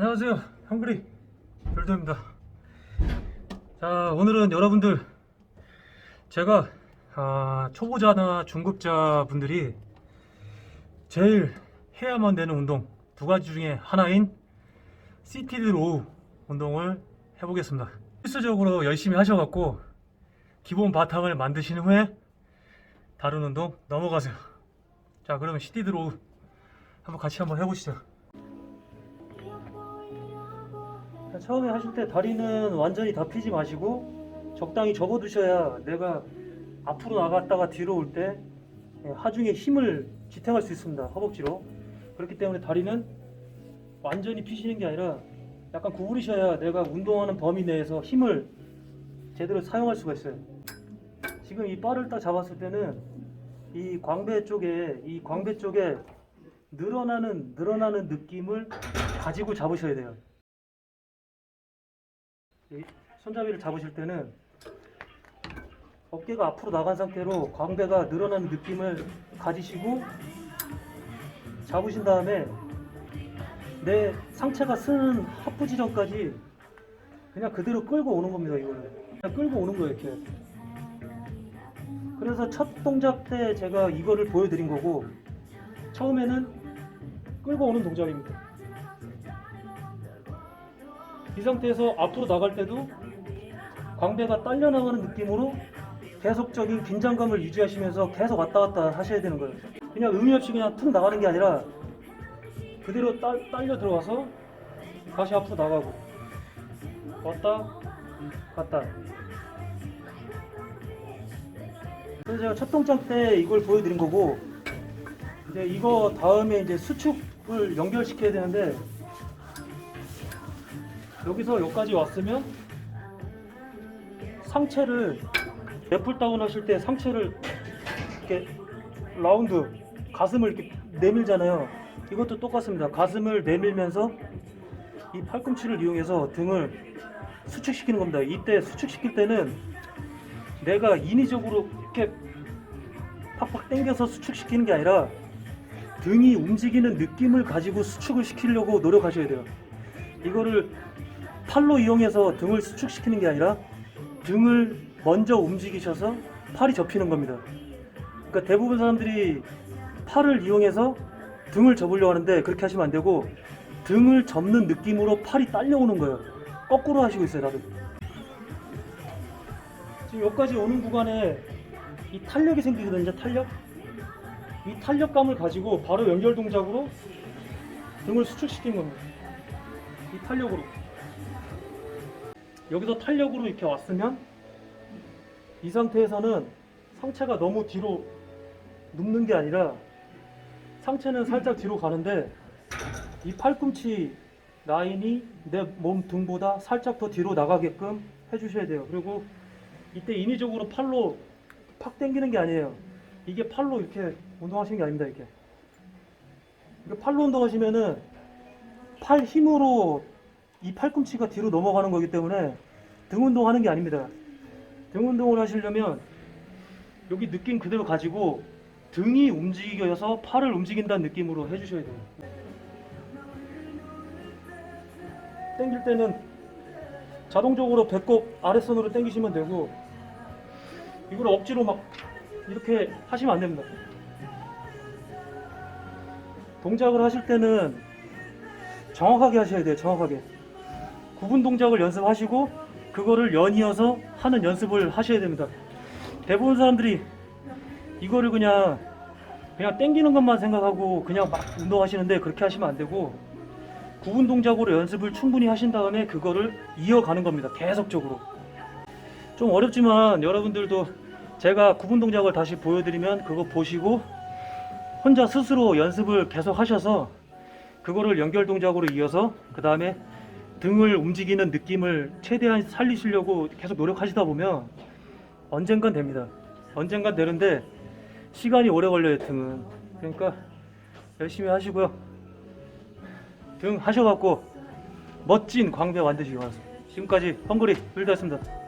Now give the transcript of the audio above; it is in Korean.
안녕하세요 형그리. 별도입니다. 자 오늘은 여러분들 제가 아, 초보자나 중급자 분들이 제일 해야만 되는 운동 두 가지 중에 하나인 시티드 로우 운동을 해보겠습니다. 필수적으로 열심히 하셔갖고 기본 바탕을 만드신 후에 다른 운동 넘어가세요. 자 그러면 시티드 로우 한번 같이 한번 해보시죠 처음에 하실 때 다리는 완전히 다 피지 마시고 적당히 접어두셔야 내가 앞으로 나갔다가 뒤로 올때 예, 하중에 힘을 지탱할 수 있습니다. 허벅지로. 그렇기 때문에 다리는 완전히 피시는 게 아니라 약간 구부리셔야 내가 운동하는 범위 내에서 힘을 제대로 사용할 수가 있어요. 지금 이 바를 딱 잡았을 때는 이 광배 쪽에 이 광배 쪽에 늘어나는 늘어나는 느낌을 가지고 잡으셔야 돼요. 이 손잡이를 잡으실 때는 어깨가 앞으로 나간 상태로 광배가 늘어나는 느낌을 가지시고 잡으신 다음에 내 상체가 쓰는 하프 지점까지 그냥 그대로 끌고 오는 겁니다 이거는. 그냥 끌고 오는 거예요 이렇게. 그래서 첫 동작 때 제가 이거를 보여드린 거고 처음에는 끌고 오는 동작입니다 이 상태에서 앞으로 나갈 때도 광배가 딸려 나가는 느낌으로 계속적인 긴장감을 유지하시면서 계속 왔다 갔다 하셔야 되는 거예요. 그냥 의미 없이 그냥 툭 나가는 게 아니라 그대로 딸, 딸려 들어가서 다시 앞으로 나가고 왔다 갔다. 그래서 제가 첫 동작 때 이걸 보여드린 거고 이제 이거 다음에 이제 수축을 연결시켜야 되는데 여기서 여기까지 왔으면 상체를 애플 다운 하실 때 상체를 이렇게 라운드 가슴을 이렇게 내밀잖아요. 이것도 똑같습니다. 가슴을 내밀면서 이 팔꿈치를 이용해서 등을 수축시키는 겁니다. 이때 수축시킬 때는 내가 인위적으로 이렇게 팍팍 당겨서 수축시키는 게 아니라 등이 움직이는 느낌을 가지고 수축을 시키려고 노력하셔야 돼요. 이거를 팔로 이용해서 등을 수축시키는 게 아니라 등을 먼저 움직이셔서 팔이 접히는 겁니다. 그러니까 대부분 사람들이 팔을 이용해서 등을 접으려고 하는데 그렇게 하시면 안 되고 등을 접는 느낌으로 팔이 딸려오는 거예요. 거꾸로 하시고 있어요, 다들. 지금 여기까지 오는 구간에 이 탄력이 생기거든요, 탄력. 이 탄력감을 가지고 바로 연결 동작으로 등을 수축시키는 겁니다. 이 탄력으로. 여기서 탄력으로 이렇게 왔으면 이 상태에서는 상체가 너무 뒤로 눕는 게 아니라 상체는 살짝 뒤로 가는데 이 팔꿈치 라인이 내 몸 등보다 살짝 더 뒤로 나가게끔 해주셔야 돼요. 그리고 이때 인위적으로 팔로 팍 당기는 게 아니에요. 이게 팔로 이렇게 운동하시는 게 아닙니다. 이렇게. 팔로 운동하시면은 팔 힘으로 이 팔꿈치가 뒤로 넘어가는 거기 때문에 등 운동하는 게 아닙니다. 등 운동을 하시려면 여기 느낌 그대로 가지고 등이 움직여서 팔을 움직인다는 느낌으로 해주셔야 돼요. 당길 때는 자동적으로 배꼽 아랫선으로 당기시면 되고 이걸 억지로 막 이렇게 하시면 안 됩니다. 동작을 하실 때는 정확하게 하셔야 돼요. 정확하게. 구분 동작을 연습하시고 그거를 연이어서 하는 연습을 하셔야 됩니다. 대부분 사람들이 이거를 그냥 그냥 땡기는 것만 생각하고 그냥 막 운동하시는데 그렇게 하시면 안 되고 구분 동작으로 연습을 충분히 하신 다음에 그거를 이어가는 겁니다. 계속적으로. 좀 어렵지만 여러분들도 제가 구분 동작을 다시 보여드리면 그거 보시고 혼자 스스로 연습을 계속 하셔서 그거를 연결 동작으로 이어서 그 다음에 등을 움직이는 느낌을 최대한 살리시려고 계속 노력하시다 보면 언젠간 됩니다. 언젠간 되는데 시간이 오래 걸려요 등은. 그러니까 열심히 하시고요. 등 하셔갖고 멋진 광배 만드시기 바랍니다. 지금까지 헝그리 빌더였습니다.